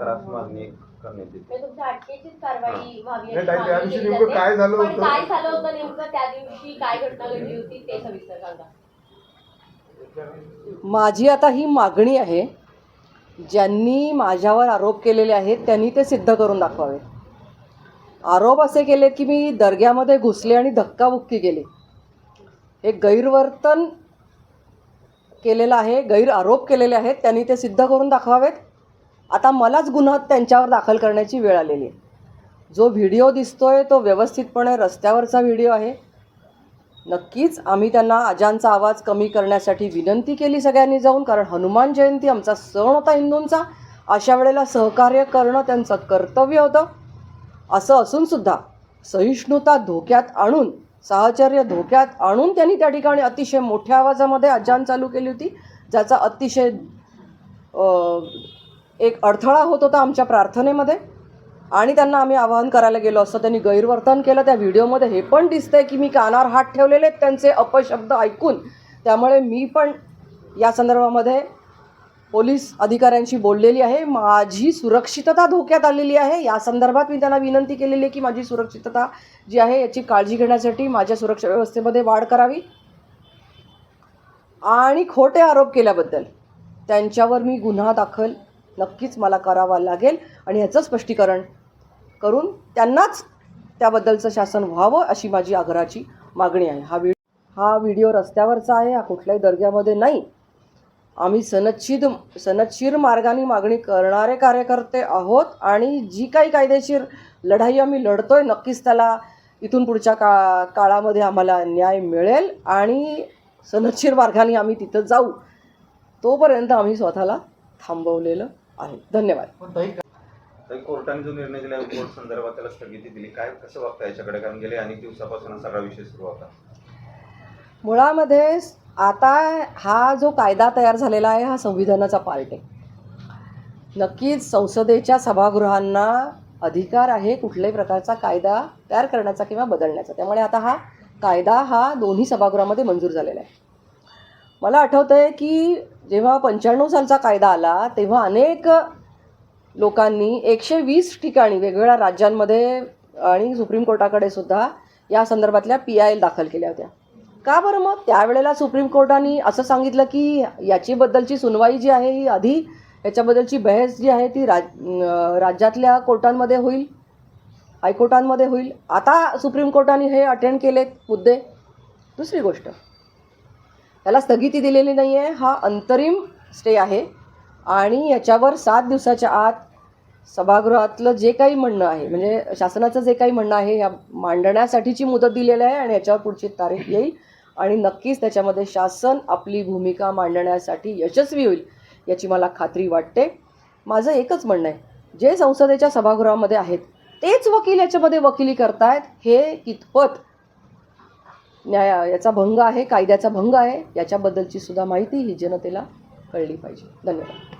तर असं मागणी करण्यात येते. म्हणजे तुमच्या अटकेचीच कारवाई व्हावी नाही, अशी ताई, त्या मागणी दिवशी केली नेमकं जाते. काय झालं पण होतं? काय झालं होतं नेमकं त्या दिवशी? काय घटना घडली होती? ते सविस्तर सांगा. माझी आता ही मागणी आहे ज्यांनी माझ्यावर आरोप केलेले आहेत त्यांनी ते सिद्ध करून दाखवावे. आरोप असे केले की मी दर्ग्यामध्ये घुसले आणि धक्काबुक्की केली. हे गैरवर्तन केलेलं आहे गैर आरोप केलेले आहेत त्यांनी ते सिद्ध करून दाखवावेत. आता मलाच गुन्हा त्यांच्यावर दाखल करण्याची वेळ आलेली आहे. जो व्हिडिओ दिसतोय तो व्यवस्थितपणे रस्त्यावरचा व्हिडिओ आहे. नक्कीच आम्ही त्यांना अजांचा आवाज कमी करण्यासाठी विनंती केली सगळ्यांनी जाऊन कारण हनुमान जयंती आमचा सण होता हिंदूंचा. अशा वेळेला सहकार्य करणं त्यांचं कर्तव्य होतं. असं असूनसुद्धा सहिष्णुता धोक्यात आणून साहचर्य धोक्यात आणून त्यांनी त्या ठिकाणी अतिशय मोठ्या आवाजामध्ये अजान चालू केली होती ज्याचा अतिशय एक अडथळा होत होता आमच्या प्रार्थनेमध्ये आणि त्यांना आम्ही आवाहन करायला गेलो असतं त्यांनी गैरवर्तन केलं. त्या व्हिडिओमध्ये हे पण दिसतंय की मी कानावर हात ठेवलेले आहेत त्यांचे अपशब्द ऐकून. त्यामुळे मी पण या संदर्भामध्ये पोलीस अधिकाऱ्यांशी बोललेली आहे. माझी सुरक्षितता धोक्यात आलेली आहे. या संदर्भात मी त्यांना विनंती केलेली आहे की माझी सुरक्षितता जी आहे याची काळजी घेण्यासाठी माझ्या सुरक्षा व्यवस्थेमध्ये वाढ करावी. आणि खोटे आरोप केल्याबद्दल त्यांच्यावर मी गुन्हा दाखल नक्कीच मला करावा लागेल. आणि ह्याचं स्पष्टीकरण करून त्यांनाच त्याबद्दलचं शासन व्हावं अशी माझी आग्रहाची मागणी आहे. हा व्हिडिओ हा व्हिडिओ रस्त्यावरचा आहे हा कुठल्याही दर्ग्यामध्ये नाही. आम्ही सनच्छिद सनदशीर मार्गाने मागणी करणारे कार्यकर्ते आहोत आणि जी काही कायदेशीर लढाई आम्ही लढतोय नक्कीच त्याला इथून पुढच्या का काळामध्ये आम्हाला न्याय मिळेल आणि सनदशीर मार्गाने आम्ही तिथं जाऊ. तोपर्यंत आम्ही स्वतःला थांबवलेलं आहे. धन्यवाद. पण ताई तर कोर्टाने जो निर्णय दिला कोर्ट संदर्भात त्याला स्थगिती दिली. काय कसं बघता याच्याकडे? कारण गेले अनेक दिवसापासून हा सगळा विषय सुरू होता. मुळामध्ये आता हा जो कायदा तयार झालेला आहे हा संविधानाचा पार्ट आहे. नक्कीच संसदेच्या सभागृहांना अधिकार आहे कुठल्याही प्रकारचा कायदा तयार करण्याचा किंवा बदलण्याचा. त्यामुळे आता हा कायदा हा दोन्ही सभागृहामध्ये मंजूर झालेला आहे. मला आठवतं आहे की जेव्हा पंच्याण्णव सालचा कायदा आला तेव्हा अनेक लोकांनी एकशे वीस ठिकाणी वेगवेगळ्या राज्यांमध्ये आणि सुप्रीम कोर्टाकडे सुद्धा या संदर्भातल्या पी आय एल दाखल केल्या होत्या. का बरं मग? त्यावेळेला सुप्रीम कोर्टाने असं सांगितलं की याचीबद्दलची सुनवाई जी आहे ही आधी याच्याबद्दलची बहस जी आहे ती राज राज्यातल्या कोर्टांमध्ये होईल हायकोर्टांमध्ये होईल. आता सुप्रीम कोर्टाने हे अटेंड केलेत मुद्दे. दुसरी गोष्ट त्याला स्थगिती दिलेली नाही आहे हा अंतरिम स्टे आहे. आणि याच्यावर सात दिवसाच्या आत सभागृहातलं जे काही म्हणणं आहे म्हणजे शासनाचं जे काही म्हणणं आहे या मांडण्यासाठीची मुदत दिलेली आहे आणि याच्यावर पुढची तारीख येईल. आणि नक्कीच त्याच्यामध्ये शासन आपली भूमिका मांडण्यासाठी यशस्वी होईल याची मला खात्री वाटते. माझं एकच म्हणणं आहे जे संसदेच्या सभागृहामध्ये आहेत तेच वकील याच्यामध्ये वकिली करतायत हे कितपत न्याय याचा भंग आहे कायद्याचा भंग आहे याच्याबद्दलची सुद्धा माहिती ही जनतेला कळली पाहिजे. धन्यवाद.